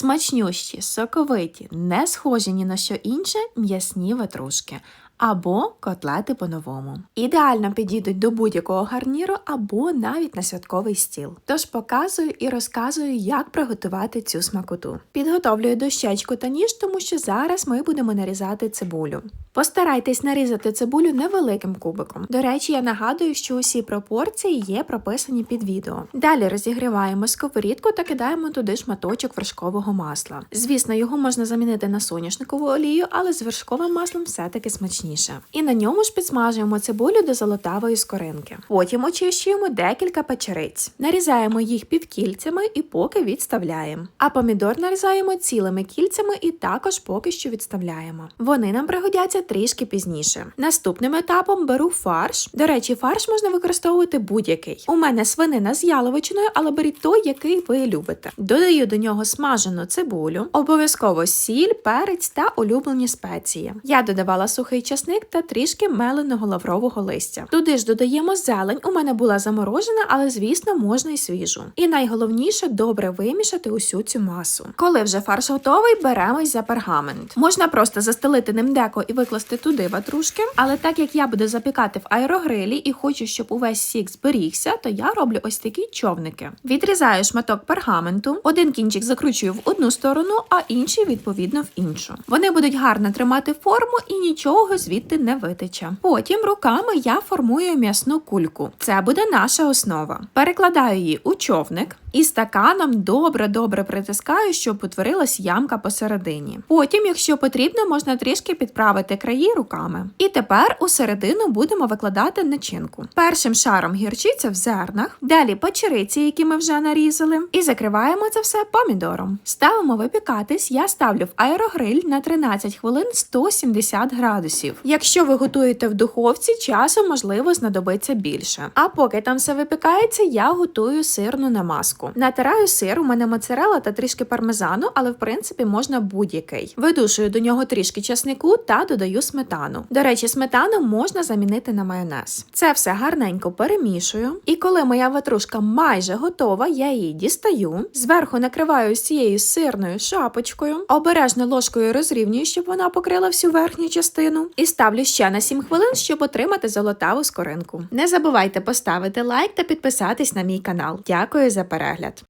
Смачнющі, соковиті, не схожі ні на що інше м'ясні ватрушки. Або котлети по-новому. Ідеально підійдуть до будь-якого гарніру або навіть на святковий стіл. Тож показую і розказую, як приготувати цю смакоту. Підготовлюю дощечку та ніж, тому що зараз ми будемо нарізати цибулю. Постарайтесь нарізати цибулю невеликим кубиком. До речі, я нагадую, що усі пропорції є прописані під відео. Далі розігріваємо сковорідку та кидаємо туди шматочок вершкового масла. Звісно, його можна замінити на соняшникову олію, але з вершковим маслом все-таки смачніше. І на ньому ж підсмажуємо цибулю до золотавої скоринки. Потім очищуємо декілька печериць. Нарізаємо їх півкільцями і поки відставляємо. А помідор нарізаємо цілими кільцями і також поки що відставляємо. Вони нам пригодяться трішки пізніше. Наступним етапом беру фарш. До речі, фарш можна використовувати будь-який. У мене свинина з яловичиною, але беріть той, який ви любите. Додаю до нього смажену цибулю, обов'язково сіль, перець та улюблені спеції. Я додавала сухий часник та трішки меленого лаврового листя. Туди ж додаємо зелень. У мене була заморожена, але звісно можна й свіжу. І найголовніше добре вимішати усю цю масу. Коли вже фарш готовий, беремось за пергамент. Можна просто застелити ним деко і викласти туди ватрушки, але так як я буду запікати в аерогрилі і хочу, щоб увесь сік зберігся, то я роблю ось такі човники. Відрізаю шматок пергаменту, один кінчик закручую в одну сторону, а інший відповідно в іншу. Вони будуть гарно тримати форму і нічого звідти не витече. Потім руками я формую м'ясну кульку. Це буде наша основа. Перекладаю її у човник і стаканом добре-добре притискаю, щоб утворилась ямка посередині. Потім, якщо потрібно, можна трішки підправити краї руками. І тепер у середину будемо викладати начинку. Першим шаром гірчиця в зернах, далі печериці, які ми вже нарізали, і закриваємо це все помідором. Ставимо випікатись. Я ставлю в аерогриль на 13 хвилин 170 градусів. Якщо ви готуєте в духовці, часу можливо знадобиться більше. А поки там все випікається, я готую сирну намазку. Натираю сир, у мене моцарела та трішки пармезану, але в принципі можна будь-який. Видушую до нього трішки часнику та додаю сметану. До речі, сметану можна замінити на майонез. Це все гарненько перемішую. І коли моя ватрушка майже готова, я її дістаю. Зверху накриваю цією сирною шапочкою, обережно ложкою розрівнюю, щоб вона покрила всю верхню частину. І ставлю ще на 7 хвилин, щоб отримати золотаву скоринку. Не забувайте поставити лайк та підписатись на мій канал. Дякую за перегляд.